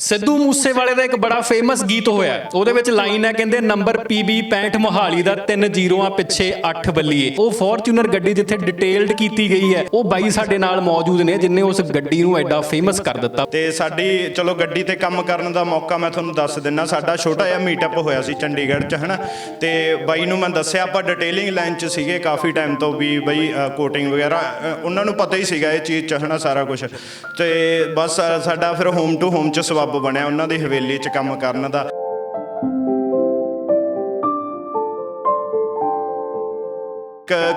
ਸਿੱਧੂ ਮੂਸੇਵਾਲੇ ਦਾ ਇੱਕ ਬੜਾ ਫੇਮਸ ਗੀਤ ਹੋਇਆ ਉਹਦੇ ਵਿੱਚ ਲਾਈਨ ਹੈ, ਕਹਿੰਦੇ ਨੰਬਰ PB 65 ਮੋਹਾਲੀ ਦਾ ਤਿੰਨ ਜ਼ੀਰੋਆਂ ਪਿੱਛੇ 8 ਬੱਲੀਏ। ਉਹ ਫੋਰਚੂਨਰ ਗੱਡੀ ਜਿੱਥੇ ਡਿਟੇਲਡ ਕੀਤੀ ਗਈ ਹੈ, ਉਹ ਬਾਈ ਸਾਡੇ ਨਾਲ ਮੌਜੂਦ ਨੇ ਜਿਨਨੇ ਉਸ ਗੱਡੀ ਨੂੰ ਐਡਾ ਫੇਮਸ ਕਰ ਦਿੱਤਾ। ਤੇ ਸਾਡੀ, ਚਲੋ, ਗੱਡੀ ਤੇ ਕੰਮ ਕਰਨ ਦਾ ਮੌਕਾ ਮੈਂ ਤੁਹਾਨੂੰ ਦੱਸ ਦਿੰਨਾ। ਸਾਡਾ ਛੋਟਾ ਜਿਹਾ ਮੀਟਅਪ ਹੋਇਆ ਸੀ ਚੰਡੀਗੜ੍ਹ 'ਚ, ਹਨਾ? ਤੇ ਬਾਈ ਨੂੰ ਮੈਂ ਦੱਸਿਆ, ਆਪਾਂ ਡਿਟੇਲਿੰਗ ਲਾਈਨ 'ਚ ਸੀਗੇ ਕਾਫੀ ਟਾਈਮ ਤੋਂ ਵੀ, ਬਈ ਕੋਟਿੰਗ ਵਗੈਰਾ ਉਹਨਾਂ ਨੂੰ ਪਤਾ ਹੀ ਸੀਗਾ ਇਹ ਚੀਜ਼ 'ਚ, ਹਨਾ, ਸਾਰਾ ਕੁਝ ਤੇ ਬਸ ਸਾਡਾ ਫਿਰ ਹੋਮ ਟੂ ਹੋਮ 'ਚ ਸਬੱਬ ਬਣਿਆ ਉਹਨਾਂ ਦੀ ਹਵੇਲੀ 'ਚ ਕੰਮ ਕਰਨ ਦਾ।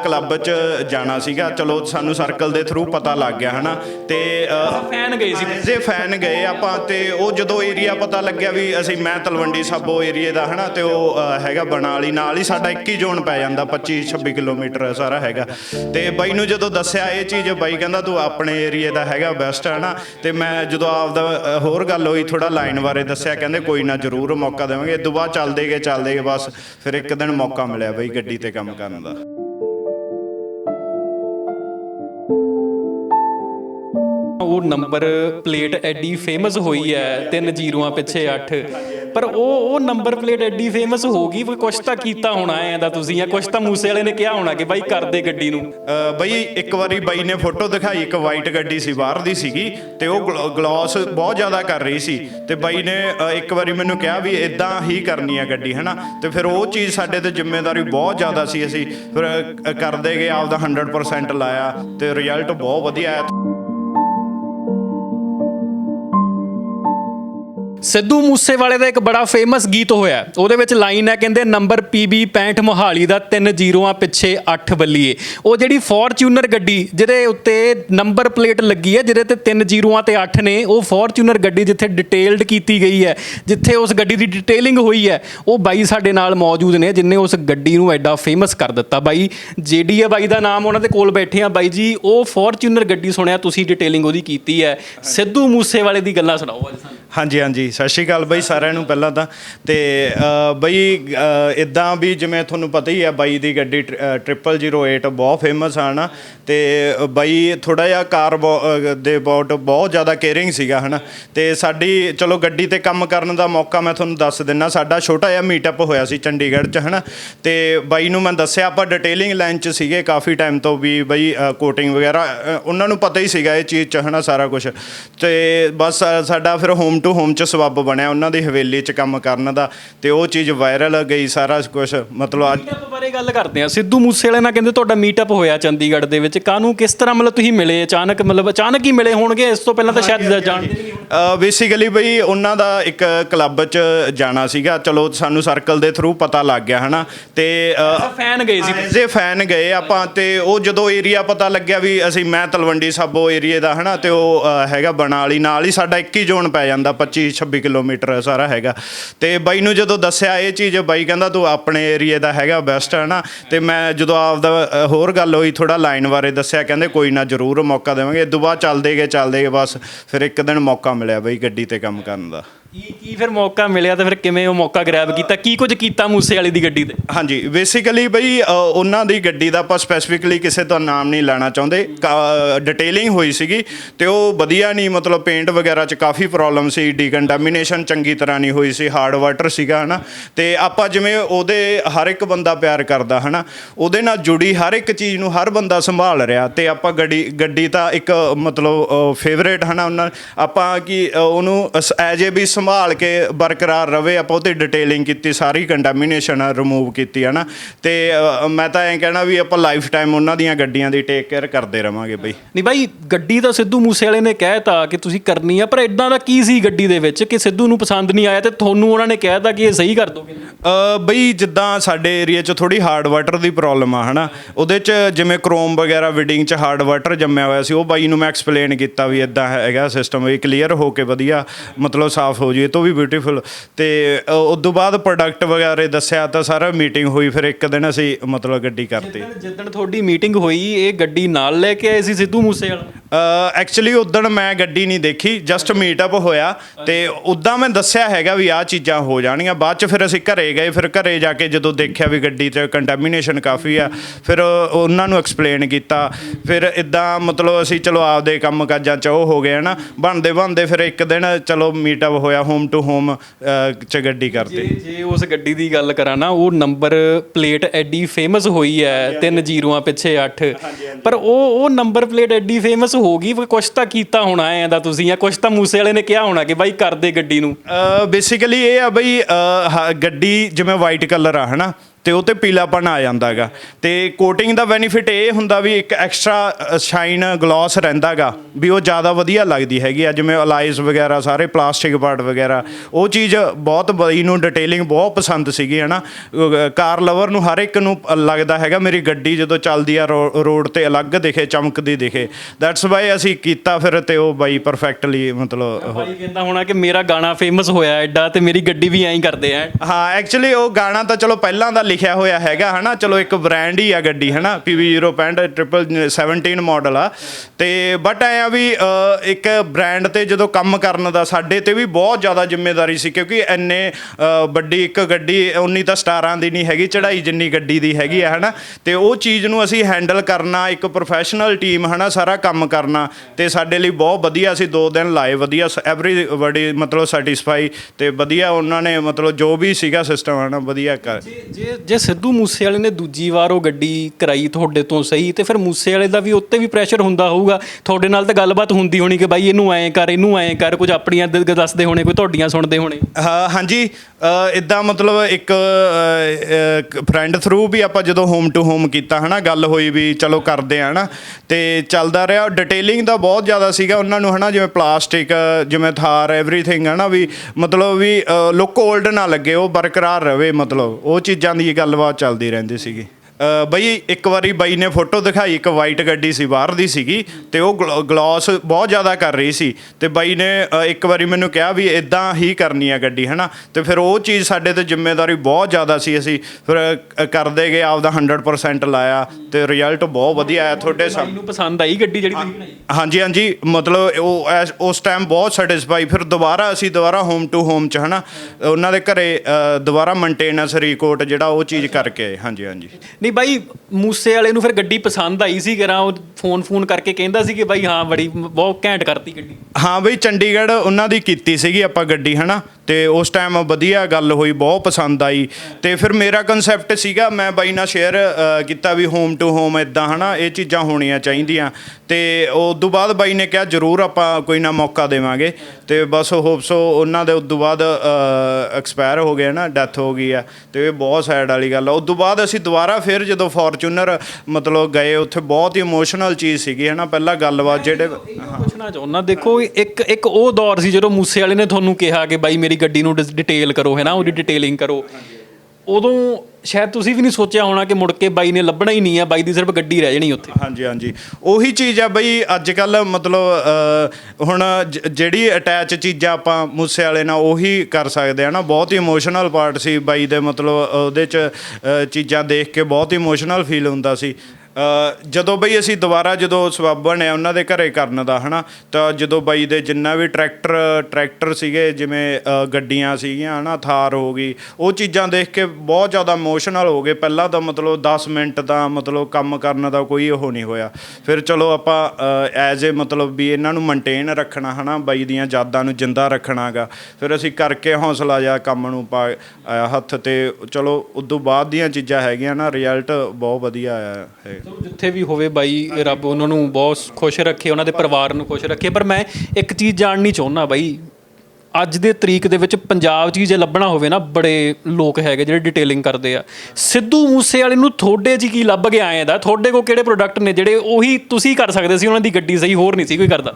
ਕਲੱਬ 'ਚ ਜਾਣਾ ਸੀਗਾ। ਚਲੋ ਸਾਨੂੰ ਸਰਕਲ ਦੇ ਥਰੂ ਪਤਾ ਲੱਗ ਗਿਆ ਹਨਾ? ਤੇ ਫੈਨ ਗਏ ਸੀ। ਜੇ ਫੈਨ ਗਏ ਆਪਾਂ ਤੇ ਉਹ ਜਦੋਂ ਏਰੀਆ ਪਤਾ ਲੱਗਿਆ ਵੀ ਅਸੀਂ ਮੈਂ ਤਲਵੰਡੀ ਸਾਬੋ ਏਰੀਏ ਦਾ ਹਨਾ? ਤੇ ਉਹ ਹੈਗਾ ਬਣਾਲੀ ਨਾਲ ਹੀ ਸਾਡਾ ਇੱਕ ਹੀ ਜ਼ੋਨ ਪੈ ਜਾਂਦਾ 25 26 ਕਿਲੋਮੀਟਰ ਸਾਰਾ ਹੈਗਾ। ਤੇ ਬਾਈ ਨੂੰ ਜਦੋਂ ਦੱਸਿਆ ਇਹ ਚੀਜ਼ ਬਾਈ ਕਹਿੰਦਾ ਤੂੰ ਆਪਣੇ ਏਰੀਏ ਦਾ ਹੈਗਾ ਬੈਸਟ ਹਨਾ? ਤੇ ਮੈਂ ਜਦੋਂ ਆਪਦਾ ਹੋਰ ਗੱਲ ਹੋਈ ਥੋੜਾ ਲਾਈਨ ਬਾਰੇ ਦੱਸਿਆ ਕਹਿੰਦੇ ਕੋਈ ਨਾ ਜ਼ਰੂਰ ਮੌਕਾ ਦੇਵਾਂਗੇ। ਤੋਂ ਬਾਅਦ ਚੱਲਦੇ ਗਏ ਚੱਲਦੇ ਗਏ ਬਸ। ਫਿਰ ਇੱਕ ਦਿਨ ਮੌਕਾ ਮਿਲਿਆ ਬਈ ਗੱਡੀ ਤੇ ਕੰਮ ਕਰਨ ਦਾ। ਉਹ ਨੰਬਰ ਪਲੇਟ ਐਡੀ ਫੇਮਸ ਹੋਈ ਹੈ, ਤਿੰਨ ਜ਼ੀਰੋਆਂ ਪਿੱਛੇ 8 ਪਰ ਉਹ ਉਹ ਨੰਬਰ ਪਲੇਟ ਐਡੀ ਫੇਮਸ ਹੋ ਗਈ, ਵੀ ਕੁਛ ਤਾਂ ਕੀਤਾ ਹੋਣਾ ਐ ਦਾ ਤੁਸੀਂ, ਜਾਂ ਕੁਛ ਤਾਂ ਮੂਸੇ ਵਾਲੇ ਨੇ ਕਿਹਾ ਹੋਣਾ ਕਿ ਬਾਈ ਕਰ ਦੇ ਗੱਡੀ ਨੂੰ। ਬਈ ਇੱਕ ਵਾਰੀ ਬਾਈ ਨੇ ਫੋਟੋ ਦਿਖਾਈ, ਇੱਕ ਵਾਈਟ ਗੱਡੀ ਸੀ, ਬਾਹਰ ਦੀ ਸੀਗੀ, ਤੇ ਉਹ ਗਲਾਸ ਬਹੁਤ ਜ਼ਿਆਦਾ ਕਰ ਰਹੀ ਸੀ। ਤੇ ਬਾਈ ਨੇ ਇੱਕ ਵਾਰੀ ਮੈਨੂੰ ਕਿਹਾ ਵੀ ਇਦਾਂ ਹੀ ਕਰਨੀ ਆ ਗੱਡੀ, ਹਨਾ? ਤੇ ਫਿਰ ਉਹ ਚੀਜ਼ ਸਾਡੇ ਤੇ ਜ਼ਿੰਮੇਵਾਰੀ ਬਹੁਤ ਜ਼ਿਆਦਾ ਸੀ, ਅਸੀਂ ਫਿਰ ਕਰਦੇ ਗਏ, ਆਪਦਾ 100% ਲਾਇਆ, ਤੇ ਰਿਜ਼ਲਟ ਬਹੁਤ ਵਧੀਆ ਆਇਆ। ਸਿੱਧੂ ਮੂਸੇਵਾਲੇ ਦਾ ਇੱਕ ਬੜਾ ਫੇਮਸ ਗੀਤ ਹੋਇਆ। ਉਹਦੇ ਵਿੱਚ ਲਾਈਨ ਹੈ, ਕਹਿੰਦੇ ਨੰਬਰ PB 65 ਮੋਹਾਲੀ ਦਾ ਤਿੰਨ ਜ਼ੀਰੋਆਂ ਪਿੱਛੇ 8 ਬੱਲੀਏ। ਉਹ ਜਿਹੜੀ ਫੋਰਚੂਨਰ ਗੱਡੀ, ਜਿਹਦੇ ਉੱਤੇ ਨੰਬਰ ਪਲੇਟ ਲੱਗੀ ਹੈ, ਜਿਹਦੇ ਤੇ ਤਿੰਨ ਜ਼ੀਰੋਆਂ ਤੇ 8 ਨੇ, ਉਹ ਫੋਰਚੂਨਰ ਗੱਡੀ ਜਿੱਥੇ ਡਿਟੇਲਡ ਕੀਤੀ ਗਈ ਹੈ, ਜਿੱਥੇ ਉਸ ਗੱਡੀ ਦੀ ਡਿਟੇਲਿੰਗ ਹੋਈ ਹੈ, ਉਹ ਬਾਈ ਸਾਡੇ ਨਾਲ ਮੌਜੂਦ ਨੇ ਜਿਨਨੇ ਉਸ ਗੱਡੀ ਨੂੰ ਐਡਾ ਫੇਮਸ ਕਰ ਦਿੱਤਾ। ਬਾਈ ਜੇਡੀ ਹੈ ਬਾਈ ਦਾ ਨਾਮ ਉਹਨਾਂ ਦੇ ਕੋਲ ਬੈਠੇ ਆ। ਬਾਈ ਜੀ, ਉਹ ਫੋਰਚੂਨਰ ਗੱਡੀ ਸੁਣਿਆ, ਤੁਸੀਂ ਡਿਟੇਲਿੰਗ ਉਹਦੀ ਕੀਤੀ ਹੈ। ਸਿੱਧੂ ਮੂਸੇਵਾਲੇ ਦੀ ਗੱਲਾਂ ਸੁਣਾਓ ਅੱਜ ਸਾਨੂੰ। ਹਾਂਜੀ ਹਾਂਜੀ। ਸਤਿ ਸ਼੍ਰੀ ਅਕਾਲ ਬਾਈ ਸਾਰਿਆਂ ਨੂੰ ਪਹਿਲਾਂ ਤਾਂ। ਤੇ ਅ, ਬਈ ਇਦਾਂ ਵੀ ਜਿਵੇਂ ਤੁਹਾਨੂੰ ਪਤਾ ਹੀ ਆ ਬਾਈ ਦੀ ਗੱਡੀ 0008 ਬਹੁਤ ਫੇਮਸ ਆ ਨਾ ਤੇ ਬਾਈ ਥੋੜਾ ਜਿਹਾ ਕਾਰ ਬੋ- ਦੇ ਅਬਾਊਟ ਬਹੁਤ ਜ਼ਿਆਦਾ ਕੇਅਰਿੰਗ ਸੀਗਾ ਹਨਾ। ਤੇ ਸਾਡੀ ਚਲੋ ਗੱਡੀ ਤੇ ਕੰਮ ਕਰਨ ਦਾ ਮੌਕਾ ਮੈਂ ਤੁਹਾਨੂੰ ਦੱਸ ਦਿੰਨਾ ਸਾਡਾ ਛੋਟਾ ਜਿਹਾ ਮੀਟਅਪ ਹੋਇਆ ਸੀ ਚੰਡੀਗੜ੍ਹ 'ਚ ਹਨਾ। ਤੇ ਬਾਈ ਨੂੰ ਮੈਂ ਦੱਸਿਆ ਆਪਾਂ ਡਿਟੇਲਿੰਗ ਲਾਈਨ 'ਚ ਸੀਗੇ ਕਾਫੀ ਟਾਈਮ ਤੋਂ ਵੀ ਬਈ ਕੋਟਿੰਗ ਵਗੈਰਾ ਉਹਨਾਂ ਨੂੰ ਪਤਾ ਹੀ ਸੀਗਾ ਇਹ ਚੀਜ਼ 'ਚ ਹਨਾ ਸਾਰਾ ਕੁਝ ਤੇ ਬਸ ਸਾਡਾ ਫਿਰ ਹੋਮ ਟੂ ਹੋਮ 'ਚ ਸਬੱਬ ਬਣਿਆ ਉਹਨਾਂ ਦੀ ਹਵੇਲੀ 'ਚ ਕੰਮ ਕਰਨ ਦਾ ਤੇ ਉਹ ਚੀਜ਼ ਵਾਇਰਲ ਗਈ ਸਾਰਾ ਕੁਝ ਮਤਲਬ ਅੱਜ ਮੀਟਅਪ ਬਾਰੇ ਗੱਲ ਕਰਦੇ ਆ ਸਿੱਧੂ ਮੂਸੇਵਾਲੇ ਨਾਲ ਕਹਿੰਦੇ ਤੁਹਾਡਾ ਮੀਟਅਪ ਹੋਇਆ ਚੰਡੀਗੜ੍ਹ ਦੇ ਵਿੱਚ। ਕਾਹਨੂੰ ਕਿਸ ਤਰ੍ਹਾਂ ਮਤਲਬ ਤੁਸੀਂ ਮਿਲੇ? ਅਚਾਨਕ ਮਤਲਬ ਅਚਾਨਕ ਹੀ ਮਿਲੇ ਹੋਣਗੇ ਇਸ ਤੋਂ ਪਹਿਲਾਂ ਤਾਂ ਸ਼ਾਇਦ ਜਾਣਦੇ ਨਹੀਂ। ਬੇਸਿਕਲੀ ਬਈ ਉਹਨਾਂ ਦਾ ਇੱਕ ਕਲੱਬ 'ਚ ਜਾਣਾ ਸੀਗਾ। ਚਲੋ ਸਾਨੂੰ ਸਰਕਲ ਦੇ ਥਰੂ ਪਤਾ ਲੱਗ ਗਿਆ ਹਨਾ? ਤੇ ਫੈਨ ਗਏ ਸੀ। ਜੇ ਫੈਨ ਗਏ ਆਪਾਂ ਤੇ ਉਹ ਜਦੋਂ ਏਰੀਆ ਪਤਾ ਲੱਗਿਆ ਵੀ ਅਸੀਂ ਮੈਂ ਤਲਵੰਡੀ ਸਾਬੋ ਏਰੀਏ ਦਾ ਹਨਾ? ਤੇ ਉਹ ਹੈਗਾ ਬਣਾਲੀ ਨਾਲ ਹੀ ਸਾਡਾ ਇੱਕ ਹੀ ਜ਼ੋਨ ਪੈ ਜਾਂਦਾ 25 26 ਕਿਲੋਮੀਟਰ ਸਾਰਾ ਹੈਗਾ। ਤੇ ਬਾਈ ਨੂੰ ਜਦੋਂ ਦੱਸਿਆ ਇਹ ਚੀਜ਼, ਬਾਈ ਕਹਿੰਦਾ ਤੂੰ ਆਪਣੇ ਏਰੀਏ ਦਾ ਹੈਗਾ ਬੈਸਟ ਹੈ ਨਾ। ਤੇ ਮੈਂ ਜਦੋਂ ਆਪਦਾ ਹੋਰ ਗੱਲ ਹੋਈ ਥੋੜਾ ਲਾਈਨ ਬਾਰੇ ਦੱਸਿਆ, ਕਹਿੰਦੇ ਕੋਈ ਨਾ ਜ਼ਰੂਰ ਮੌਕਾ ਦੇਵਾਂਗੇ। ਇਹ ਬਾਅਦ ਚੱਲਦੇ ਗਏ ਚੱਲਦੇ ਗਏ, ਬਸ ਫਿਰ ਇੱਕ ਦਿਨ ਮੌਕਾ ਮਿਲਿਆ ਬਈ ਗੱਡੀ ਤੇ ਕੰਮ ਕਰਨ ਦਾ। ਕੀ ਕੀ ਫਿਰ ਮੌਕਾ ਮਿਲਿਆ ਤੇ ਫਿਰ ਕਿਵੇਂ ਉਹ ਮੌਕਾ ਗ੍ਰੈਬ ਕੀਤਾ? ਕੀ ਕੁਝ ਕੀਤਾ ਮੂਸੇ ਵਾਲੇ ਦੀ ਗੱਡੀ ਤੇ? ਹਾਂਜੀ ਬੇਸਿਕਲੀ ਬਈ ਅ, ਉਹਨਾਂ ਦੀ ਗੱਡੀ ਦਾ ਆਪਾਂ ਸਪੈਸੀਫਿਕਲੀ ਕਿਸੇ ਤੋਂ ਨਾਮ ਨਹੀਂ ਲੈਣਾ ਚਾਹੁੰਦੇ। ਡਿਟੇਲਿੰਗ ਹੋਈ ਸੀਗੀ ਤੇ ਉਹ ਵਧੀਆ ਨਹੀਂ ਮਤਲਬ ਪੇਂਟ ਵਗੈਰਾ 'ਚ ਕਾਫੀ ਪ੍ਰੋਬਲਮ ਸੀ ਡੀਕੰਟਾਮੀਨੇਸ਼ਨ ਚੰਗੀ ਤਰ੍ਹਾਂ ਨਹੀਂ ਹੋਈ ਸੀ ਹਾਰਡ ਵਾਟਰ ਸੀਗਾ ਹਨਾ। ਤੇ ਆਪਾਂ ਜਿਵੇਂ ਉਹਦੇ ਹਰ ਇੱਕ ਬੰਦਾ ਪਿਆਰ ਕਰਦਾ ਹਨਾ ਉਹਦੇ ਨਾਲ ਜੁੜੀ ਹਰ ਇੱਕ ਚੀਜ਼ ਨੂੰ ਹਰ ਬੰਦਾ ਸੰਭਾਲ ਰਿਹਾ ਤੇ ਆਪਾਂ ਗੱਡੀ ਗੱਡੀ ਤਾਂ ਇੱਕ ਮਤਲਬ ਫੇਵਰੇਟ ਹਨਾ ਉਹਨਾਂ ਆਪਾਂ ਕੀ ਅ, ਉਹਨੂੰ ਐਜ ਏ ਵੀ ਸੰਭਾਲ ਕੇ ਬਰਕਰਾਰ ਰਵੇ ਆਪਾਂ ਉਹਤੇ ਡਿਟੇਲਿੰਗ ਕੀਤੀ ਸਾਰੀ ਕੰਟਾਮੀਨੇਸ਼ਨ ਰਿਮੂਵ ਕੀਤੀ ਹਨਾ। ਤੇ ਅ, ਮੈਂ ਤਾਂ ਐਂ ਕਹਿਣਾ ਵੀ ਆਪਾਂ ਲਾਈਫ ਟਾਈਮ ਉਹਨਾਂ ਦੀਆਂ ਗੱਡੀਆਂ ਦੀ ਟੇਕ ਕੇਅਰ ਕਰਦੇ ਰਵਾਂਗੇ ਬਈ। ਨਹੀਂ ਬਾਈ ਗੱਡੀ ਤਾਂ ਸਿੱਧੂ ਮੂਸੇ ਵਾਲੇ ਨੇ ਕਹਿਤਾ ਕਿ ਤੁਸੀਂ ਕਰਨੀ ਆ ਪਰ ਇਦਾਂ ਦਾ ਕੀ ਸੀ ਗੱਡੀ ਦੇ ਵਿੱਚ ਕਿ ਸਿੱਧੂ ਨੂੰ ਪਸੰਦ ਨਹੀਂ ਆਇਆ ਤੇ ਤੁਹਾਨੂੰ ਉਹਨਾਂ ਨੇ ਕਹਿਤਾ ਕਿ ਇਹ ਸਹੀ ਕਰ ਦੋਗੇ? ਅ, ਬਈ ਜਿੱਦਾਂ ਸਾਡੇ ਏਰੀਆ 'ਚ ਥੋੜੀ ਹਾਰਡ ਵਾਟਰ ਦੀ ਪ੍ਰੋਬਲਮ ਆ ਹਨਾ। ਉਹਦੇ 'ਚ ਜਿਵੇਂ ਕ੍ਰੋਮ ਵਗੈਰਾ ਵਿਡਿੰਗ 'ਚ ਹਾਰਡ ਵਾਟਰ ਜੰਮਿਆ ਹੋਇਆ ਸੀ ਉਹ ਬਾਈ ਨੂੰ ਮੈਂ ਐਕਸਪਲੇਨ ਕੀਤਾ ਵੀ ਇਦਾਂ ਹੈਗਾ ਸਿਸਟਮ ਵੀ ਕਲੀਅਰ ਹੋ ਕੇ ਵਧੀਆ ਮਤਲਬ ਸਾਫ਼ ਹੋ ਜੇ ਤੋਂ ਵੀ ਬਿਊਟੀਫੁਲ ਤੇ ਉਸ ਤੋਂ ਬਾਅਦ ਪ੍ਰੋਡਕਟ ਵਗੈਰਾ ਦੱਸਿਆ ਤਾਂ ਸਾਰਾ ਮੀਟਿੰਗ ਹੋਈ ਫਿਰ ਇੱਕ ਦਿਨ ਅਸੀਂ ਮਤਲਬ ਗੱਡੀ ਕਰਤੀ। ਜਿੱਦਣ ਤੁਹਾਡੀ ਮੀਟਿੰਗ ਹੋਈ ਇਹ ਗੱਡੀ ਨਾਲ ਲੈ ਕੇ ਆਏ ਸੀ ਸਿੱਧੂ ਮੂਸੇ ਵਾਲਾ ਐਕਚੁਅਲੀ ਉਦੋਂ ਮੈਂ ਗੱਡੀ ਨਹੀਂ ਦੇਖੀ ਜਸਟ ਮੀਟਅਪ ਹੋਇਆ। ਤੇ ਉਦਾਂ ਮੈਂ ਦੱਸਿਆ ਹੈਗਾ ਵੀ ਆਹ ਚੀਜ਼ਾਂ ਹੋ ਜਾਣੀਆਂ। ਬਾਅਦ ਚ ਫਿਰ ਅਸੀਂ ਘਰੇ ਗਏ ਫਿਰ ਘਰੇ ਜਾ ਕੇ ਜਦੋਂ ਦੇਖਿਆ ਵੀ ਗੱਡੀ 'ਚ ਕੰਟਾਮੀਨੇਸ਼ਨ ਕਾਫੀ ਆ ਫਿਰ ਉਹਨਾਂ ਨੂੰ ਐਕਸਪਲੇਨ ਕੀਤਾ। ਫਿਰ ਇਦਾਂ ਮਤਲਬ ਅਸੀਂ ਚਲੋ ਆਪਦੇ ਕੰਮ ਕਾਜਾਂ 'ਚ ਉਹ ਹੋ ਗਏ ਹਨਾ। ਬਣਦੇ ਬਣਦੇ ਫਿਰ ਇੱਕ ਦਿਨ ਚਲੋ ਮੀਟਅਪ ਹੋਇਆ ਹੋਮ ਟੂ ਹੋਮ ਚ ਗੱਡੀ ਕਰਦੇ। ਜੇ ਜੇ ਉਸ ਗੱਡੀ ਦੀ ਗੱਲ ਕਰਾਂ ਨਾ ਉਹ ਨੰਬਰ ਪਲੇਟ ਐਡੀ ਫੇਮਸ ਹੋਈ ਹੈ ਤਿੰਨ ਜ਼ੀਰੋਆਂ ਪਿੱਛੇ 8 ਪਰ ਉਹ ਉਹ ਨੰਬਰ ਪਲੇਟ ਐਡੀ ਫੇਮਸ ਹੋ ਗਈ ਕੁਛ ਤਾਂ ਕੀਤਾ ਹੋਣਾ ਐਂ ਦਾ ਤੁਸੀਂ ਜਾਂ ਕੁਛ ਤਾਂ ਮੂਸੇ ਵਾਲੇ ਨੇ ਕਿਹਾ ਹੋਣਾ ਕਿ ਬਾਈ ਕਰਦੇ ਗੱਡੀ ਨੂੰ। ਬੇਸਿਕਲੀ ਇਹ ਆ ਬਈ ਗੱਡੀ ਜਿਵੇਂ ਵਾਈਟ ਕਲਰ ਆ ਹਨਾ? ਤੇ ਉਹ ਤੇ ਪੀਲਾਪਨ ਆ ਜਾਂਦਾ ਹੈਗਾ। ਤੇ ਕੋਟਿੰਗ ਦਾ ਬੈਨੀਫਿਟ ਇਹ ਹੁੰਦਾ ਵੀ ਇੱਕ ਐਕਸਟਰਾ ਸ਼ਾਈਨ ਗਲੋਸ ਰਹਿੰਦਾਗਾ ਵੀ ਉਹ ਜ਼ਿਆਦਾ ਵਧੀਆ ਲੱਗਦੀ ਹੈਗੀ ਆ ਜਿਵੇਂ ਅਲਾਈਜ਼ ਵਗੈਰਾ ਸਾਰੇ ਪਲਾਸਟਿਕ ਪਾਰਟ ਵਗੈਰਾ। ਉਹ ਚੀਜ਼ ਬਹੁਤ ਬਈ ਨੂੰ ਡਿਟੇਲਿੰਗ ਬਹੁਤ ਪਸੰਦ ਸੀਗੀ ਹਨਾ। ਕਾਰ ਲਵਰ ਨੂੰ ਹਰ ਇੱਕ ਨੂੰ ਲੱਗਦਾ ਹੈਗਾ ਮੇਰੀ ਗੱਡੀ ਜਦੋਂ ਚੱਲਦੀ ਆ ਰੋਡ ਤੇ ਅਲੱਗ ਦਿਖੇ ਚਮਕਦੀ ਦਿਖੇ। ਦੈਟਸ ਵਾਈ ਅਸੀਂ ਕੀਤਾ ਫਿਰ ਤੇ ਉਹ ਬਾਈ ਪਰਫੈਕਟਲੀ ਮਤਲਬ ਬਾਈ ਕਹਿੰਦਾ ਹੋਣਾ ਕਿ ਮੇਰਾ ਗਾਣਾ ਫੇਮਸ ਹੋਇਆ ਐਡਾ ਤੇ ਮੇਰੀ ਗੱਡੀ ਵੀ ਐਂ ਕਰਦੇ ਆ ਹਾਂ ਐਕਚੁਅਲੀ ਉਹ ਗਾਣਾ ਤਾਂ ਚਲੋ ਪਹਿਲਾਂ ਦਾ ਲਿਖਿਆ ਹੋਇਆ ਹੈਗਾ, ਹਨਾ? ਚਲੋ, ਇੱਕ ਬ੍ਰਾਂਡ ਹੀ ਆ ਗੱਡੀ, ਹਨਾ? PV065 17 ਮਾਡਲ ਆ। ਤੇ ਬਟ ਐ ਆ ਵੀ ਇੱਕ ਬ੍ਰਾਂਡ ਤੇ ਜਦੋਂ ਕੰਮ ਕਰਨ ਦਾ ਸਾਡੇ ਤੇ ਵੀ ਬਹੁਤ ਜ਼ਿਆਦਾ ਜ਼ਿੰਮੇਵਾਰੀ ਸੀ, ਕਿਉਂਕਿ ਐਨੇ ਵੱਡੀ ਇੱਕ ਗੱਡੀ ਉਨੀ ਤਾਂ ਸਟਾਰਾਂ ਦੀ ਨਹੀਂ ਹੈਗੀ ਚੜਾਈ ਜਿੰਨੀ ਗੱਡੀ ਦੀ ਹੈਗੀ ਆ, ਹਨਾ? ਤੇ ਉਹ ਚੀਜ਼ ਨੂੰ ਅਸੀਂ ਹੈਂਡਲ ਕਰਨਾ, ਇੱਕ ਪ੍ਰੋਫੈਸ਼ਨਲ ਟੀਮ ਹਨਾ, ਸਾਰਾ ਕੰਮ ਕਰਨਾ, ਤੇ ਸਾਡੇ ਲਈ ਬਹੁਤ ਵਧੀਆ ਸੀ, ਦੋ ਦਿਨ ਲਾਏ, ਵਧੀਆ ਐਵਰੀ ਐਵਰੀਬਡੀ ਮਤਲਬ ਸੈਟੀਸਫਾਈ ਤੇ ਵਧੀਆ ਉਹਨਾਂ ਨੇ ਮਤਲਬ ਜੋ ਵੀ ਸੀਗਾ ਸਿਸਟਮ ਹਨਾ, ਵਧੀਆ ਕਰ ਜੇ ਜੇ ਸਿੱਧੂ ਮੂਸੇ ਵਾਲੇ ਨੇ ਦੂਜੀ ਵਾਰ ਉਹ ਗੱਡੀ ਕਰਾਈ ਤੁਹਾਡੇ ਤੋਂ ਸਹੀ, ਤੇ ਫਿਰ ਮੂਸੇ ਵਾਲੇ ਦਾ ਵੀ ਉੱਤੇ ਵੀ ਪ੍ਰੈਸ਼ਰ ਹੁੰਦਾ ਹੋਊਗਾ। ਤੁਹਾਡੇ ਨਾਲ ਤਾਂ ਗੱਲਬਾਤ ਹੁੰਦੀ ਹੋਣੀ ਕਿ ਬਾਈ ਇਹਨੂੰ ਐਂ ਕਰ, ਇਹਨੂੰ ਐਂ ਕਰ, ਕੁਝ ਆਪਣੀਆਂ ਦੱਸਦੇ ਹੋਣੇ, ਕੋਈ ਤੁਹਾਡੀਆਂ ਸੁਣਦੇ ਹੋਣੇ। ਹਾਂ, ਹਾਂਜੀ। ਇਦਾਂ ਮਤਲਬ ਇੱਕ ਫਰੈਂਡ ਥਰੂ ਵੀ ਆਪਾਂ ਜਦੋਂ ਹੋਮ ਟੂ ਹੋਮ ਕੀਤਾ ਹਨਾ, ਗੱਲ ਹੋਈ ਵੀ ਚਲੋ ਕਰਦੇ ਆ ਹਨਾ, ਤੇ ਚੱਲਦਾ ਰਿਹਾ। ਡਿਟੇਲਿੰਗ ਦਾ ਬਹੁਤ ਜ਼ਿਆਦਾ ਸੀਗਾ ਉਹਨਾਂ ਨੂੰ ਹਨਾ, ਜਿਵੇਂ ਪਲਾਸਟਿਕ ਜਿਵੇਂ ਥਾਰ ਐਵਰੀਥਿੰਗ ਹਨਾ ਵੀ, ਮਤਲਬ ਵੀ ਲੁੱਕ 올ਡ ਨਾ ਲੱਗੇ, ਉਹ ਬਰਕਰਾਰ ਰਵੇ ਮਤਲਬ। ਉਹ ਚੀਜ਼ਾਂ ਦੀ ਗੱਲਬਾਤ ਚੱਲਦੀ ਰਹਿੰਦੀ ਸੀਗੀ। ਅ, ਬਈ ਇੱਕ ਵਾਰੀ ਬਾਈ ਨੇ ਫੋਟੋ ਦਿਖਾਈ ਇੱਕ ਵਾਈਟ ਗੱਡੀ ਸੀ ਬਾਹਰ ਦੀ ਸੀਗੀ ਤੇ ਉਹ ਗਲਾਸ ਬਹੁਤ ਜ਼ਿਆਦਾ ਕਰ ਰਹੀ ਸੀ ਤੇ ਬਾਈ ਨੇ ਅ, ਇੱਕ ਵਾਰੀ ਮੈਨੂੰ ਕਿਹਾ ਵੀ ਇਦਾਂ ਹੀ ਕਰਨੀ ਆ ਗੱਡੀ ਹਨਾ? ਤੇ ਫਿਰ ਉਹ ਚੀਜ਼ ਸਾਡੇ ਤੇ ਜ਼ਿੰਮੇਵਾਰੀ ਬਹੁਤ ਜ਼ਿਆਦਾ ਸੀ ਅਸੀਂ ਫਿਰ ਅ, ਕਰਦੇ ਗਏ ਆਪਦਾ 100% ਲਾਇਆ ਤੇ ਰਿਜ਼ਲਟ ਬਹੁਤ ਵਧੀਆ ਆਇਆ ਤੁਹਾਡੇ ਸਾਹਮਣੇ। ਮੈਨੂੰ ਪਸੰਦ ਆਈ ਗੱਡੀ ਜਿਹੜੀ ਤੁਸੀਂ ਬਣਾਈ? ਹਾਂਜੀ ਹਾਂਜੀ ਮਤਲਬ ਉਹ ਐਸ- ਉਸ ਟਾਈਮ ਬਹੁਤ ਸੈਟੀਸਫਾਈ ਫਿਰ ਦੁਬਾਰਾ ਅਸੀਂ ਦੁਬਾਰਾ ਹੋਮ ਟੂ ਹੋਮ ਚ ਹਨਾ? ਉਹਨਾਂ ਦੇ ਘਰੇ ਅ, ਦੁਬਾਰਾ ਮੇਨਟੇਨੈਂਸ ਰੀਕੋਟ ਜਿਹੜਾ ਉਹ ਚੀਜ਼ ਕਰਕੇ ਆਏ ਹਾਂਜੀ ਹਾਂਜੀ। ਨਹੀਂ ਬਾਈ, ਮੂਸੇ ਵਾਲੇ ਨੂੰ ਫਿਰ ਗੱਡੀ ਪਸੰਦ ਆਈ ਸੀ ਕਰਾਂ ਉਹ ਫੋਨ ਫੋਨ ਕਰਕੇ ਕਹਿੰਦਾ ਸੀ ਕਿ ਬਾਈ ਹਾਂ, ਬੜੀ, ਬਹੁਤ ਘੈਂਟ ਕਰਤੀ ਗੱਡੀ। ਹਾਂ ਬਈ, ਚੰਡੀਗੜ੍ਹ ਉਹਨਾਂ ਦੀ ਕੀਤੀ ਸੀਗੀ ਆਪਾਂ ਗੱਡੀ, ਹਨਾ? ਤੇ ਉਸ ਟਾਈਮ ਵਧੀਆ ਗੱਲ ਹੋਈ ਬਹੁਤ ਪਸੰਦ ਆਈ। ਤੇ ਫਿਰ ਮੇਰਾ ਕਨਸੈਪਟ ਸੀਗਾ ਮੈਂ ਬਾਈ ਨਾਲ ਸ਼ੇਅਰ ਕੀਤਾ ਵੀ ਹੋਮ ਟੂ ਹੋਮ ਇਦਾਂ ਹਨਾ ਇਹ ਚੀਜ਼ਾਂ ਹੋਣੀਆਂ ਚਾਹੀਦੀਆਂ। ਤੇ ਉਸ ਤੋਂ ਬਾਅਦ ਬਾਈ ਨੇ ਕਿਹਾ ਜਰੂਰ ਆਪਾਂ ਕੋਈ ਨਾ ਮੌਕਾ ਦੇਵਾਂਗੇ। ਤੇ ਬਸ ਹੋਪਸੋ ਉਹਨਾਂ ਦੇ ਉਸ ਤੋਂ ਬਾਅਦ ਐਕਸਪਾਇਰ ਹੋ ਗਏ ਨਾ ਡੈਥ ਹੋ ਗਈ ਆ। ਤੇ ਇਹ ਬਹੁਤ ਸੈਡ ਵਾਲੀ ਗੱਲ ਆ। ਉਸ ਤੋਂ ਬਾਅਦ ਅਸੀਂ ਦੁਬਾਰਾ ਫਿਰ ਜਦੋਂ ਫੋਰਚੂਨਰ ਮਤਲਬ ਗਏ ਉੱਥੇ ਬਹੁਤ ਹੀ ਇਮੋਸ਼ਨਲ ਚੀਜ਼ ਸੀਗੀ ਹਨਾ ਪਹਿਲਾਂ ਗੱਲਬਾਤ ਜਿਹੜੇ ਪੁੱਛਣਾ ਚਾਹੁੰਦਾ ਦੇਖੋ ਇੱਕ ਇੱਕ ਉਹ ਦੌਰ ਸੀ ਜਦੋਂ ਮੂਸੇ ਵਾਲੇ ਨੇ ਤੁਹਾਨੂੰ ਕਿਹਾ ਕਿ ਬਾਈ ਮੇਰੀ ਗੱਡੀ ਨੂੰ ਡਿਟੇਲ ਕਰੋ ਹੈ ਨਾ? ਉਹਦੀ ਡਿਟੇਲਿੰਗ ਕਰੋ। ਉਦੋਂ ਸ਼ਾਇਦ ਤੁਸੀਂ ਵੀ ਨਹੀਂ ਸੋਚਿਆ ਹੋਣਾ ਕਿ ਮੁੜ ਕੇ ਬਾਈ ਨੇ ਲੱਭਣਾ ਹੀ ਨਹੀਂ ਆ ਬਾਈ ਦੀ ਸਿਰਫ ਗੱਡੀ ਰਹਿ ਜਾਣੀ ਉੱਥੇ। ਹਾਂਜੀ ਹਾਂਜੀ। ਉਹੀ ਚੀਜ਼ ਆ ਬਈ ਅੱਜ ਕੱਲ ਮਤਲਬ ਹੁਣ ਜਿਹੜੀ ਅਟੈਚ ਚੀਜ਼ਾਂ ਆਪਾਂ ਮੂਸੇ ਵਾਲੇ ਨਾਲ ਉਹੀ ਕਰ ਸਕਦੇ ਆ ਨਾ। ਬਹੁਤ ਹੀ ਇਮੋਸ਼ਨਲ ਪਾਰਟ ਸੀ ਬਾਈ ਦੇ ਮਤਲਬ ਉਹਦੇ ਚ ਚੀਜ਼ਾਂ ਦੇਖ ਕੇ ਬਹੁਤ ਹੀ ਇਮੋਸ਼ਨਲ ਫੀਲ ਹੁੰਦਾ ਸੀ। ਜਦੋਂ ਬਈ ਅਸੀਂ ਦੁਬਾਰਾ ਜਦੋਂ ਸਬੱਬ ਬਣਿਆ ਉਹਨਾਂ ਦੇ ਘਰੇ ਕਰਨ ਦਾ, ਹਨਾ, ਤਾਂ ਜਦੋਂ ਬਾਈ ਦੇ ਜਿੰਨਾ ਵੀ ਟਰੈਕਟਰ ਟਰੈਕਟਰ ਸੀਗੇ, ਜਿਵੇਂ ਗੱਡੀਆਂ ਸੀਗੀਆਂ, ਹਨਾ, ਥਾਰ ਹੋ ਗਈ, ਉਹ ਚੀਜ਼ਾਂ ਦੇਖ ਕੇ ਬਹੁਤ ਜ਼ਿਆਦਾ ਇਮੋਸ਼ਨਲ ਹੋ ਗਏ। ਪਹਿਲਾਂ ਤਾਂ ਮਤਲਬ 10 ਮਿੰਟ ਤਾਂ ਮਤਲਬ ਕੰਮ ਕਰਨ ਦਾ ਕੋਈ ਉਹ ਨਹੀਂ ਹੋਇਆ। ਫਿਰ ਚਲੋ ਆਪਾਂ ਐਜ਼ ਏ ਮਤਲਬ ਵੀ ਇਹਨਾਂ ਨੂੰ ਮੇਨਟੇਨ ਰੱਖਣਾ, ਹਨਾ, ਬਾਈ ਦੀਆਂ ਯਾਦਾਂ ਨੂੰ ਜਿੰਦਾ ਰੱਖਣਾਗਾ। ਫਿਰ ਅਸੀਂ ਕਰਕੇ ਹੌਸਲਾ ਜਾ ਕੰਮ ਨੂੰ ਪਾ ਹੱਥ ਤੇ, ਚਲੋ, ਉਦੋਂ ਬਾਅਦ ਦੀਆਂ ਚੀਜ਼ਾਂ ਹੈਗੀਆਂ ਨਾ ਰਿਜ਼ਲਟ ਬਹੁਤ ਵਧੀਆ ਆਇਆ ਹੈ। ਜਿੱਥੇ ਵੀ ਹੋਵੇ ਬਾਈ, ਰੱਬ ਉਹਨਾਂ ਨੂੰ ਬਹੁਤ ਖੁਸ਼ ਰੱਖੇ, ਉਹਨਾਂ ਦੇ ਪਰਿਵਾਰ ਨੂੰ ਖੁਸ਼ ਰੱਖੇ। ਪਰ ਮੈਂ ਇੱਕ ਚੀਜ਼ ਜਾਣਨੀ ਚਾਹੁੰਦਾ ਬਾਈ, ਅੱਜ ਦੇ ਤਰੀਕ ਦੇ ਵਿੱਚ ਪੰਜਾਬ 'ਚ ਹੀ ਜੇ ਲੱਭਣਾ ਹੋਵੇ ਨਾ, ਬੜੇ ਲੋਕ ਹੈਗੇ ਜਿਹੜੇ ਡਿਟੇਲਿੰਗ ਕਰਦੇ ਆ। ਸਿੱਧੂ ਮੂਸੇ ਵਾਲੇ ਨੂੰ ਤੁਹਾਡੇ 'ਚ ਕੀ ਲੱਭ ਕੇ ਆਏ ਦਾ ਤੁਹਾਡੇ ਕੋਲ ਕਿਹੜੇ ਪ੍ਰੋਡਕਟ ਨੇ ਜਿਹੜੇ ਉਹੀ ਤੁਸੀਂ ਕਰ ਸਕਦੇ ਸੀ, ਉਹਨਾਂ ਦੀ ਗੱਡੀ ਸਹੀ, ਹੋਰ ਨਹੀਂ ਸੀ ਕੋਈ ਕਰਦਾ?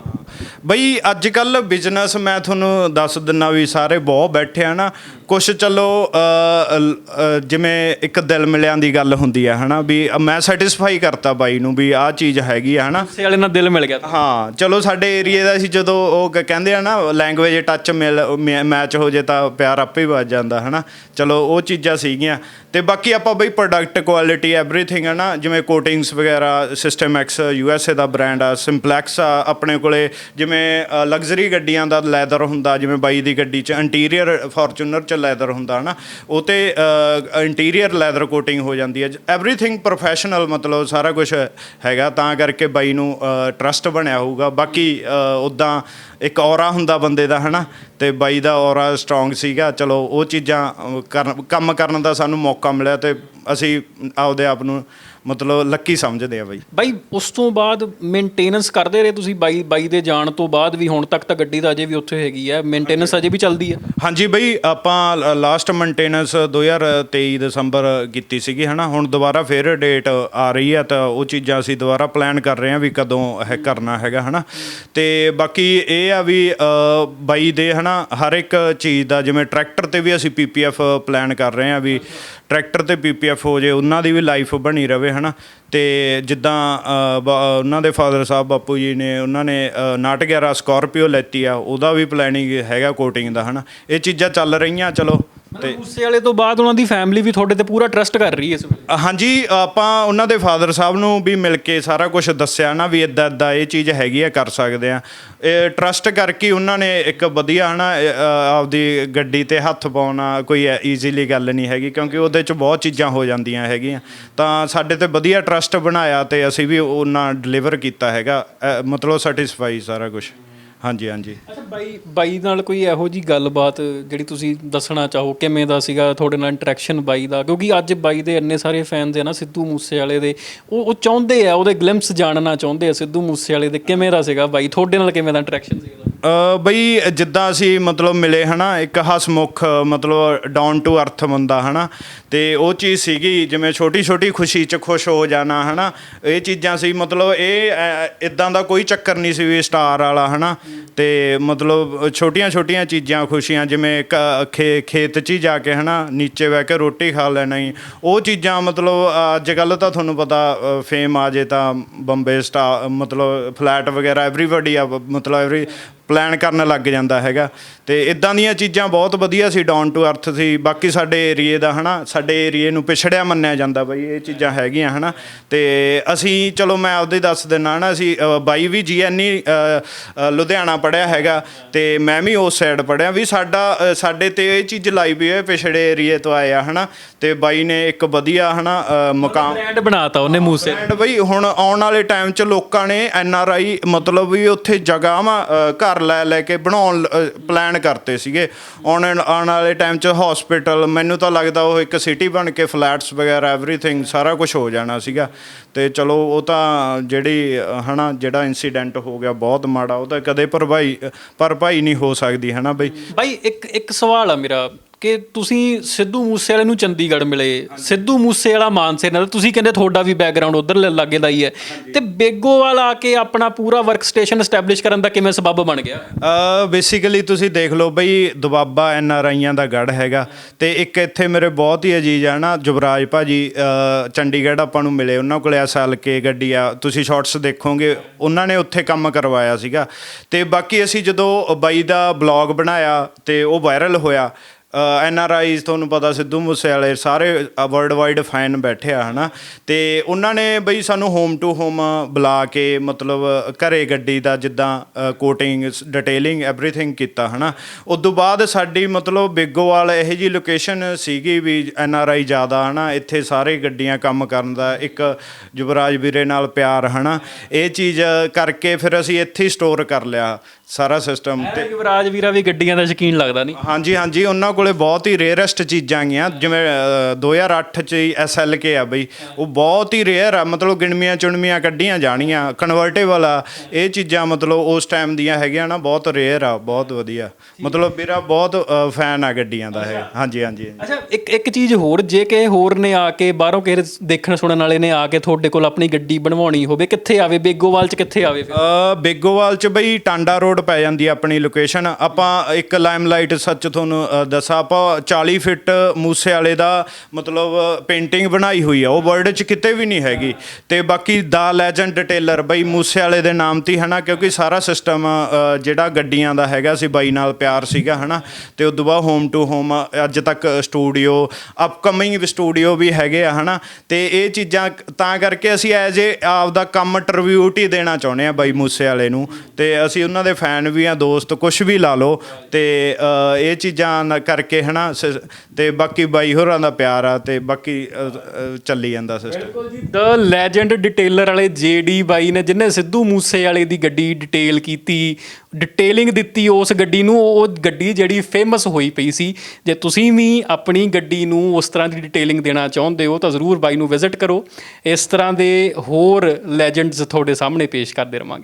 ਬਈ, ਅੱਜ ਕੱਲ ਬਿਜ਼ਨਸ ਮੈਂ ਤੁਹਾਨੂੰ ਦੱਸ ਦਿੰਨਾ ਵੀ ਸਾਰੇ ਬਹੁਤ ਬੈਠੇ ਆ ਨਾ। ਕੁਛ ਚਲੋ ਅ, ਅ, ਜਿਵੇਂ ਇੱਕ ਦਿਲ ਮਿਲਿਆਂ ਦੀ ਗੱਲ ਹੁੰਦੀ ਹੈ ਹਨਾ ਵੀ ਮੈਂ ਸੈਟੀਸਫਾਈ ਕਰਤਾ ਬਾਈ ਨੂੰ ਵੀ ਆਹ ਚੀਜ਼ ਹੈਗੀ ਆ ਹਨਾ। ਮੂਸੇ ਵਾਲੇ ਨਾਲ ਦਿਲ ਮਿਲ ਗਿਆ। ਹਾਂ ਚਲੋ ਸਾਡੇ ਏਰੀਏ ਦਾ ਸੀ ਜਦੋਂ ਉਹ ਕ- ਕਹਿੰਦੇ ਆ ਨਾ ਲੈਂਗੁਏਜ ਟੱਚ ਮਿਲ ਮੈਚ ਹੋ ਜੇ ਤਾਂ ਪਿਆਰ ਆਪੇ ਹੀ ਵੱਜ ਜਾਂਦਾ ਹਨਾ। ਚਲੋ ਉਹ ਚੀਜ਼ਾਂ ਸੀਗੀਆਂ। ਤੇ ਬਾਕੀ ਆਪਾਂ ਬਈ ਪ੍ਰੋਡਕਟ ਕੁਆਲਿਟੀ ਐਵਰੀਥਿੰਗ ਹੈ ਨਾ ਜਿਵੇਂ ਕੋਟਿੰਗਸ ਵਗੈਰਾ system X U S A the brand ਆ ਸਿੰਪਲੈਕਸ ਆ ਆਪਣੇ ਕੋਲੇ ਜਿਵੇਂ ਲਗਜ਼ਰੀ ਗੱਡੀਆਂ ਦਾ ਲੈਦਰ ਹੁੰਦਾ ਜਿਵੇਂ ਬਾਈ ਦੀ ਗੱਡੀ 'ਚ ਇੰਟੀਰੀਅਰ ਫੋਰਚੂਨਰ 'ਚ ਲੈਦਰ ਹੁੰਦਾ ਨਾ ਉਹ ਤੇ ਇੰਟੀਰੀਅਰ ਲੈਦਰ ਕੋਟਿੰਗ ਹੋ ਜਾਂਦੀ ਹੈ। ਐਵਰੀਥਿੰਗ ਪ੍ਰੋਫੈਸ਼ਨਲ ਮਤਲਬ ਸਾਰਾ ਕੁਝ ਹੈਗਾ, ਤਾਂ ਕਰਕੇ ਬਾਈ ਨੂੰ ਟਰਸਟ ਬਣਿਆ ਹੋਊਗਾ। ਬਾਕੀ ਉਦਾਂ ਇੱਕ ਔਰਾ ਹੁੰਦਾ ਬੰਦੇ ਦਾ ਹਨਾ, ਤੇ ਬਾਈ ਦਾ ਔਰਾ ਸਟਰੋਂਗ ਸੀਗਾ। ਚਲੋ, ਉਹ ਚੀਜ਼ਾਂ ਕਰਨ, ਕੰਮ ਕਰਨ ਦਾ ਸਾਨੂੰ ਮੌਕਾ ਮਿਲਿਆ ਤੇ ਅਸੀਂ ਆਪਦੇ ਆਪ ਨੂੰ ਮਤਲਬ ਲੱਕੀ ਸਮਝਦੇ ਆ ਬਾਈ। ਬਾਈ ਉਸ ਤੋਂ ਬਾਅਦ ਮੇਨਟੇਨੈਂਸ ਕਰਦੇ ਰਹੇ ਤੁਸੀਂ ਬਾਈ ਬਾਈ ਦੇ ਜਾਣ ਤੋਂ ਬਾਅਦ ਵੀ ਹੁਣ ਤੱਕ ਤਾਂ ਗੱਡੀ ਤਾਂ ਅਜੇ ਵੀ ਉੱਥੇ ਹੈਗੀ ਹੈ ਮੇਨਟੇਨੈਂਸ ਅਜੇ ਵੀ ਚੱਲਦੀ ਹੈ ਹਾਂਜੀ ਬਈ ਆਪਾਂ ਲਾਸਟ ਮੇਨਟੇਨੈਂਸ 2023 ਦਸੰਬਰ ਕੀਤੀ ਸੀਗੀ ਹਨਾ? ਹੁਣ ਦੁਬਾਰਾ ਫਿਰ ਡੇਟ ਆ ਰਹੀ ਹੈ ਤਾਂ ਉਹ ਚੀਜ਼ਾਂ ਅਸੀਂ ਦੁਬਾਰਾ ਪਲਾਨ ਕਰ ਰਹੇ ਹਾਂ ਵੀ ਕਦੋਂ ਇਹ ਕਰਨਾ ਹੈਗਾ ਹਨਾ? ਤੇ ਬਾਕੀ ਇਹ ਆ ਵੀ ਬਾਈ ਦੇ ਹਨਾ ਹਰ ਇੱਕ ਚੀਜ਼ ਦਾ ਜਿਵੇਂ ਟਰੈਕਟਰ ਤੇ ਵੀ ਅਸੀਂ ਪੀਪੀਐਫ ਪਲਾਨ ਕਰ ਰਹੇ ਹਾਂ ਵੀ ਟਰੈਕਟਰ ਤੇ ਪੀਪੀਐਫ ਹੋ ਜੇ ਉਹਨਾਂ ਦੀ ਵੀ ਲਾਈਫ ਬਣੀ ਰਵੇ ਹਨਾ? ਤੇ ਜਿੱਦਾਂ ਬ- ਉਹਨਾਂ ਦੇ ਫਾਦਰ ਸਾਹਿਬ ਬਾਪੂ ਜੀ ਨੇ ਉਹਨਾਂ ਨੇ ਅ, 911 ਸਕਾਰਪੀਓ ਲੈਤੀ ਆ ਉਹਦਾ ਵੀ ਪਲੈਨਿੰਗ ਹੈਗਾ ਕੋਟਿੰਗ ਦਾ ਹਨਾ? ਇਹ ਚੀਜ਼ਾਂ ਚੱਲ ਰਹੀਆਂ ਚਲੋ। ਤੇ ਉਸੇ ਵਾਲੇ ਤੋਂ ਬਾਅਦ ਉਹਨਾਂ ਦੀ ਫੈਮਿਲੀ ਵੀ ਤੁਹਾਡੇ ਤੇ ਪੂਰਾ ਟਰਸਟ ਕਰ ਰਹੀ ਹੈ ਇਸ ਵੇਲੇ। ਹਾਂਜੀ ਆਪਾਂ ਉਹਨਾਂ ਦੇ ਫਾਦਰ ਸਾਹਿਬ ਨੂੰ ਵੀ ਮਿਲ ਕੇ ਸਾਰਾ ਕੁਝ ਦੱਸਿਆ ਨਾ ਵੀ ਇਦਾਂ ਇਦਾਂ ਇਹ ਚੀਜ਼ ਹੈਗੀ ਆ ਕਰ ਸਕਦੇ ਆ। ਇਹ ਟਰਸਟ ਕਰਕੇ ਉਹਨਾਂ ਨੇ ਇੱਕ ਵਧੀਆ ਹਨਾ ਇਹ, ਅ, ਆਪਦੀ ਗੱਡੀ ਤੇ ਹੱਥ ਪਾਉਣਾ ਕੋਈ ਈਜ਼ੀਲੀ ਗੱਲ ਨਹੀਂ ਹੈਗੀ ਕਿਉਂਕਿ ਉਹਦੇ ਚ ਬਹੁਤ ਚੀਜ਼ਾਂ ਹੋ ਜਾਂਦੀਆਂ ਹੈਗੀਆਂ। ਤਾਂ ਸਾਡੇ ਤੇ ਵਧੀਆ ਟਰਸਟ ਬਣਾਇਆ ਤੇ ਅਸੀਂ ਵੀ ਉਹਨਾਂ ਡਿਲੀਵਰ ਕੀਤਾ ਹੈਗਾ ਅ, ਮਤਲਬ ਸੈਟੀਸਫਾਈ ਸਾਰਾ ਕੁਝ ਹਾਂਜੀ ਹਾਂਜੀ। ਅੱਛਾ, ਬਾਈ ਬਾਈ ਨਾਲ ਕੋਈ ਇਹੋ ਜੀ ਗੱਲਬਾਤ ਜਿਹੜੀ ਤੁਸੀਂ ਦੱਸਣਾ ਚਾਹੋ? ਕਿਵੇਂ ਦਾ ਸੀਗਾ ਤੁਹਾਡੇ ਨਾਲ ਇੰਟਰੈਕਸ਼ਨ ਬਾਈ ਦਾ? ਕਿਉਂਕਿ ਅੱਜ ਬਾਈ ਦੇ ਇੰਨੇ ਸਾਰੇ ਫੈਨਸ ਆ ਨਾ, ਸਿੱਧੂ ਮੂਸੇ ਵਾਲੇ ਦੇ। ਉਹ ਉਹ ਚਾਹੁੰਦੇ ਆ, ਉਹਦੇ ਗਲਿੰਪਸ ਜਾਣਨਾ ਚਾਹੁੰਦੇ ਆ ਸਿੱਧੂ ਮੂਸੇ ਵਾਲੇ ਦੇ। ਕਿਵੇਂ ਦਾ ਸੀਗਾ ਬਾਈ? ਤੁਹਾਡੇ ਨਾਲ ਕਿਵੇਂ ਦਾ ਇੰਟਰੈਕਸ਼ਨ ਸੀਗਾ? ਬਈ ਜਿੱਦਾਂ ਅਸੀਂ ਮਤਲਬ ਮਿਲੇ ਹਨਾ, ਇੱਕ ਹਸਮੁਖ ਮਤਲਬ ਡਾਊਨ ਟੂ ਅਰਥ ਬੰਦਾ ਹਨਾ, ਤੇ ਉਹ ਚੀਜ਼ ਸੀਗੀ, ਜਿਵੇਂ ਛੋਟੀ ਛੋਟੀ ਖੁਸ਼ੀ 'ਚ ਖੁਸ਼ ਹੋ ਜਾਣਾ ਹਨਾ, ਇਹ ਚੀਜ਼ਾਂ ਸੀ, ਮਤਲਬ ਇਹ ਇਦਾਂ ਦਾ ਕੋਈ ਚੱਕਰ ਨਹੀਂ ਸੀ ਵੀ ਸਟਾਰ ਵਾਲਾ ਹਨਾ, ਤੇ ਮਤਲਬ ਛੋਟੀਆਂ ਛੋਟੀਆਂ ਚੀਜ਼ਾਂ ਖੁਸ਼ੀਆਂ, ਜਿਵੇਂ ਕ- ਖੇ- ਖੇਤ 'ਚ ਹੀ ਜਾ ਕੇ ਹਨਾ, ਨੀਚੇ ਬਹਿ ਕੇ ਰੋਟੀ ਖਾ ਲੈਣਾ ਹੀ, ਉਹ ਚੀਜ਼ਾਂ ਮਤਲਬ ਅੱਜ ਕੱਲ ਤਾਂ ਤੁਹਾਨੂੰ ਪਤਾ ਫੇਮ ਆ ਜੇ ਤਾਂ ਬੰਬੇ ਸਟਾ ਮਤਲਬ ਫਲੈਟ ਵਗੈਰਾ ਐਵਰੀਬਾਡੀ ਆ, ਮਤਲਬ ਐਵਰੀ ਪਲਾਨ ਕਰਨ ਲੱਗ ਜਾਂਦਾ ਹੈਗਾ। ਤੇ ਇਦਾਂ ਦੀਆਂ ਚੀਜ਼ਾਂ ਬਹੁਤ ਵਧੀਆ ਸੀ ਡਾਊਨ ਟੂ ਅਰਥ ਸੀ। ਬਾਕੀ ਸਾਡੇ ਏਰੀਏ ਦਾ ਹਨਾ ਸਾਡੇ ਏਰੀਏ ਨੂੰ ਪਿਛੜਿਆ ਮੰਨਿਆ ਜਾਂਦਾ ਬਈ ਇਹ ਚੀਜ਼ਾਂ ਹੈਗੀਆਂ ਹਨਾ। ਤੇ ਅਸੀਂ ਚਲੋ ਮੈਂ ਆਪਦੇ ਦੱਸ ਦਿੰਨਾ ਹਨਾ ਅਸੀਂ ਅ, ਬਾਈ ਵੀ ਜੀਐਨਈ ਲੁਧਿਆਣਾ ਪੜਿਆ ਹੈਗਾ। ਤੇ ਮੈਂ ਵੀ ਉਸ ਸਾਈਡ ਪੜਿਆ। ਵੀ ਸਾਡਾ ਅ, ਸਾਡੇ ਤੇ ਇਹ ਚੀਜ਼ ਲਾਈ ਵੀ ਹੈ ਪਿਛੜੇ ਏਰੀਏ ਤੋਂ ਆਇਆ ਹਨਾ। ਤੇ ਬਾਈ ਨੇ ਇੱਕ ਵਧੀਆ ਹਨਾ ਅ, ਮਕਾਮ ਬ੍ਰਾਂਡ ਬਣਾਤਾ ਉਹਨੇ ਮੂਸੇ ਐਂਡ ਬਈ ਹੁਣ ਆਉਣ ਵਾਲੇ ਟਾਈਮ 'ਚ ਲੋਕਾਂ ਨੇ ਐਨ ਆਰ ਆਈ ਮਤਲਬ ਵੀ ਉੱਥੇ ਜਗ੍ਹਾਵਾਂ ਅ, ਘਰ ਲੈ ਲੈ ਕੇ ਬਣਾਉਣ ਪਲਾਨ ਕਰਤੇ ਸੀਗੇ। ਆਉਣ ਆਉਣ ਵਾਲੇ ਟਾਈਮ 'ਚ ਹਸਪੀਟਲ ਮੈਨੂੰ ਤਾਂ ਲੱਗਦਾ ਉਹ ਇੱਕ ਸਿਟੀ ਬਣ ਕੇ ਫਲੈਟਸ ਵਗੈਰਾ ਐਵਰੀਥਿੰਗ ਸਾਰਾ ਕੁਝ ਹੋ ਜਾਣਾ ਸੀਗਾ। ਤੇ ਚਲੋ ਉਹ ਤਾਂ ਜਿਹੜੀ ਅ, ਹਨਾ ਜਿਹੜਾ ਇਨਸੀਡੈਂਟ ਹੋ ਗਿਆ ਬਹੁਤ ਮਾੜਾ ਉਹ ਤਾਂ ਕਦੇ ਭਰਪਾਈ ਭਰਪਾਈ ਨਹੀਂ ਹੋ ਸਕਦੀ ਹਨਾ ਬਈ? ਬਾਈ ਇੱਕ ਇੱਕ ਸਵਾਲ ਆ ਮੇਰਾ। ਕਿ ਤੁਸੀਂ ਸਿੱਧੂ ਮੂਸੇ ਵਾਲੇ ਨੂੰ ਚੰਡੀਗੜ੍ਹ ਮਿਲੇ ਸਿੱਧੂ ਮੂਸੇ ਵਾਲਾ ਮਾਨਸੇ ਨਾਲ ਤੁਸੀਂ ਕਹਿੰਦੇ ਤੁਹਾਡਾ ਵੀ ਬੈਕਗ੍ਰਾਉਂਡ ਉਧਰ ਲੱਗੇ ਦਾ ਹੀ ਹੈ। ਤੇ ਬੇਗੋਵਾਲ ਆ ਕੇ ਆਪਣਾ ਪੂਰਾ ਵਰਕ ਸਟੇਸ਼ਨ ਐਸਟੈਬਲਿਸ਼ ਕਰਨ ਦਾ ਕਿਵੇਂ ਸਬਬ ਬਣ ਗਿਆ? ਅ ਬੇਸਿਕਲੀ ਤੁਸੀਂ ਦੇਖ ਲਓ ਬਈ ਦੁਆਬਾ ਐਨ ਆਰ ਆਈਆਂ ਦਾ ਗੜ ਹੈਗਾ। ਤੇ ਇੱਕ ਇੱਥੇ ਮੇਰੇ ਬਹੁਤ ਹੀ ਅਜੀਜ਼ ਆ ਨਾ ਜੁਬਰਾਜ ਭਾਜੀ ਚੰਡੀਗੜ੍ਹ ਆਪਾਂ ਨੂੰ ਮਿਲੇ। ਉਹਨਾਂ ਕੋਲੇ ਐਸਐਲ ਕੇ ਗੱਡੀ ਆ। ਤੁਸੀਂ ਸ਼ਾਰਟਸ ਦੇਖੋਗੇ ਉਹਨਾਂ ਨੇ ਉੱਥੇ ਕੰਮ ਕਰਵਾਇਆ ਸੀਗਾ। ਤੇ ਬਾਕੀ ਅਸੀਂ ਜਦੋਂ ਬਾਈ ਦਾ ਬਲੌਗ ਬਣਾਇਆ ਤੇ ਉਹ ਵਾਇਰਲ ਹੋਇਆ ਐਨ ਆਰ ਆਈਜ਼ ਤੁਹਾਨੂੰ ਪਤਾ ਸਿੱਧੂ ਮੂਸੇ ਵਾਲੇ ਸਾਰੇ ਵਰਲਡ ਵਾਈਡ ਫੈਨ ਬੈਠੇ ਆ, ਹਨਾ? ਤੇ ਉਹਨਾਂ ਨੇ ਬਈ ਸਾਨੂੰ ਹੋਮ ਟੂ ਹੋਮ ਬੁਲਾ ਕੇ, ਮਤਲਬ ਘਰੇ ਗੱਡੀ ਦਾ ਜਿੱਦਾਂ ਕੋਟਿੰਗ ਡਿਟੇਲਿੰਗ ਐਵਰੀਥਿੰਗ ਕੀਤਾ, ਹਨਾ? ਉਸ ਤੋਂ ਬਾਅਦ ਸਾਡੀ ਮਤਲਬ ਬਿੱਗੋਵਾਲ ਇਹੋ ਜੀ ਲੋਕੇਸ਼ਨ ਸੀਗੀ ਵੀ ਐਨ ਆਰ ਆਈ ਜ਼ਿਆਦਾ, ਹਨਾ? ਇੱਥੇ ਸਾਰੇ ਗੱਡੀਆਂ ਕੰਮ ਕਰਨ ਦਾ ਇੱਕ ਯੁਵਰਾਜ ਵੀਰੇ ਨਾਲ ਪਿਆਰ, ਹਨਾ? ਇਹ ਚੀਜ਼ ਕਰਕੇ ਫਿਰ ਅਸੀਂ ਇੱਥੇ ਹੀ ਸਟੋਰ ਕਰ ਲਿਆ। ਸਾਰਾ ਸਿਸਟਮ ਤੇ ਯੁਵਰਾਜ ਵੀਰਾ ਵੀ ਗੱਡੀਆਂ ਦਾ ਸ਼ਕੀਨ ਲੱਗਦਾ ਨਹੀਂ। ਹਾਂਜੀ ਹਾਂਜੀ ਉਹਨਾਂ ਕੋਲੇ ਬਹੁਤ ਹੀ ਰੇਅਰੈਸਟ ਚੀਜ਼ਾਂ ਗਈਆਂ ਜਿਵੇਂ ਅ, 2008 ਚ ਐਸਐਲਕੇ ਆ ਬਈ। ਉਹ ਬਹੁਤ ਹੀ ਰੇਅਰ ਆ ਮਤਲਬ ਗਿਣਵੀਆਂ ਚੁਣਵੀਆਂ ਕੱਢੀਆਂ ਜਾਣੀਆਂ। ਕਨਵਰਟੇਬਲ ਆ ਇਹ ਚੀਜ਼ਾਂ ਮਤਲਬ ਉਸ ਟਾਈਮ ਦੀਆਂ ਹੈਗੀਆਂ ਨਾ ਬਹੁਤ ਰੇਅਰ ਆ ਬਹੁਤ ਵਧੀਆ। ਮਤਲਬ ਮੇਰਾ ਬਹੁਤ ਫੈਨ ਆ ਗੱਡੀਆਂ ਦਾ ਹੈ ਹਾਂਜੀ ਹਾਂਜੀ ਹਾਂਜੀ। ਅੱਛਾ ਇੱਕ ਇੱਕ ਚੀਜ਼ ਹੋਰ ਜੇ ਕਿ ਹੋਰ ਨੇ ਆ ਕੇ ਬਾਹਰੋਂ ਕਿਸੇ ਦੇਖਣ ਸੁਣਨ ਵਾਲੇ ਨੇ ਆ ਕੇ ਤੁਹਾਡੇ ਕੋਲ ਆਪਣੀ ਗੱਡੀ ਬਣਵਾਉਣੀ ਹੋਵੇ ਕਿੱਥੇ ਆਵੇ? ਬੇਗੋਵਾਲ ਚ ਕਿੱਥੇ ਆਵੇ ਫਿਰ? ਅ ਬੇਗੋਵਾਲ ਚ ਬਈ ਟਾਂਡਾ ਰੋਡ ਪੈ ਜਾਂਦੀ ਆ ਆਪਣੀ ਲੋਕੇਸ਼ਨ ਆਪਾਂ ਇੱਕ ਲਾਈਮਲਾਈਟ ਸੱਚ ਤੁਹਾਨੂੰ ਅ, ਦੱਸਾਂ ਆਪਾਂ 40 ਫਿੱਟ ਮੂਸੇ ਵਾਲੇ ਦਾ ਮਤਲਬ ਪੇਂਟਿੰਗ ਬਣਾਈ ਹੋਈ ਆ। ਉਹ ਵਰਲਡ ਚ ਕਿਤੇ ਵੀ ਨਹੀਂ ਹੈਗੀ। ਤੇ ਬਾਕੀ ਦਾ ਲੈਜੈਂਡ ਟੇਲਰ ਬਈ ਮੂਸੇ ਵਾਲੇ ਦੇ ਨਾਮ ਤੇ ਹੀ ਹਨਾ ਕਿਉਂਕਿ ਸਾਰਾ ਸਿਸਟਮ ਜਿਹੜਾ ਗੱਡੀਆਂ ਦਾ ਹੈਗਾ ਸੀ ਬਾਈ ਨਾਲ ਪਿਆਰ ਸੀਗਾ ਹਨਾ। ਤੇ ਉਦੋਂ ਬਾਅਦ ਹੋਮ ਟੂ ਹੋਮ ਅੱਜ ਤੱਕ ਸਟੂਡੀਓ ਅਪਕਮਿੰਗ ਵੀ ਸਟੂਡੀਓ ਵੀ ਹੈਗੇ ਆ ਹਨਾ। ਤੇ ਇਹ ਚੀਜ਼ਾਂ ਤਾਂ ਕਰਕੇ ਅਸੀਂ ਐਜ਼ ਏ ਆਪਦਾ ਕੰਮ ਟ੍ਰਿਬਿਊਟ ਹੀ ਦੇਣਾ ਚਾਹੁੰਦੇ ਆ ਬਾਈ ਮੂਸੇ ਵਾਲੇ ਨੂੰ। ਤੇ ਅਸੀਂ ਉਹਨਾਂ ਦੇ ਫੈਨ ਵੀ ਆ ਦੋਸਤ ਕੁਝ ਵੀ ਲਾ ਲਓ। ਤੇ ਅ, ਇਹ ਚੀਜ਼ਾਂ ਨਾ ਕਰਕੇ ਹਨਾ ਸਿਸ ਤੇ ਬਾਕੀ ਬਾਈ ਹੋਰਾਂ ਦਾ ਪਿਆਰ ਆ ਤੇ ਬਾਕੀ ਅ, ਅ, ਚੱਲੀ ਜਾਂਦਾ ਸਿਸਟਮ ਬਿਲਕੁਲ ਜੀ ਦ ਲੈਜੈਂਡ ਡਿਟੇਲਰ ਵਾਲੇ ਜੇਡੀ ਬਾਈ ਨੇ ਜਿਨੇ ਸਿੱਧੂ ਮੂਸੇ ਵਾਲੇ ਦੀ ਗੱਡੀ ਡਿਟੇਲ ਕੀਤੀ ਡਿਟੇਲਿੰਗ ਦਿੱਤੀ ਉਸ ਗੱਡੀ ਨੂੰ ਉਹ ਗੱਡੀ ਜਿਹੜੀ ਫੇਮਸ ਹੋਈ ਪਈ ਸੀ। ਜੇ ਤੁਸੀਂ ਵੀ ਆਪਣੀ ਗੱਡੀ ਨੂੰ ਉਸ ਤਰ੍ਹਾਂ ਦੀ ਡਿਟੇਲਿੰਗ ਦੇਣਾ ਚਾਹੁੰਦੇ ਹੋ ਤਾਂ ਜ਼ਰੂਰ ਬਾਈ ਨੂੰ ਵਿਜ਼ਿਟ ਕਰੋ। ਇਸ ਤਰ੍ਹਾਂ ਦੇ ਹੋਰ ਲੈਜੈਂਡਸ ਤੁਹਾਡੇ ਸਾਹਮਣੇ ਪੇਸ਼ ਕਰਦੇ ਰਵਾਂਗੇ।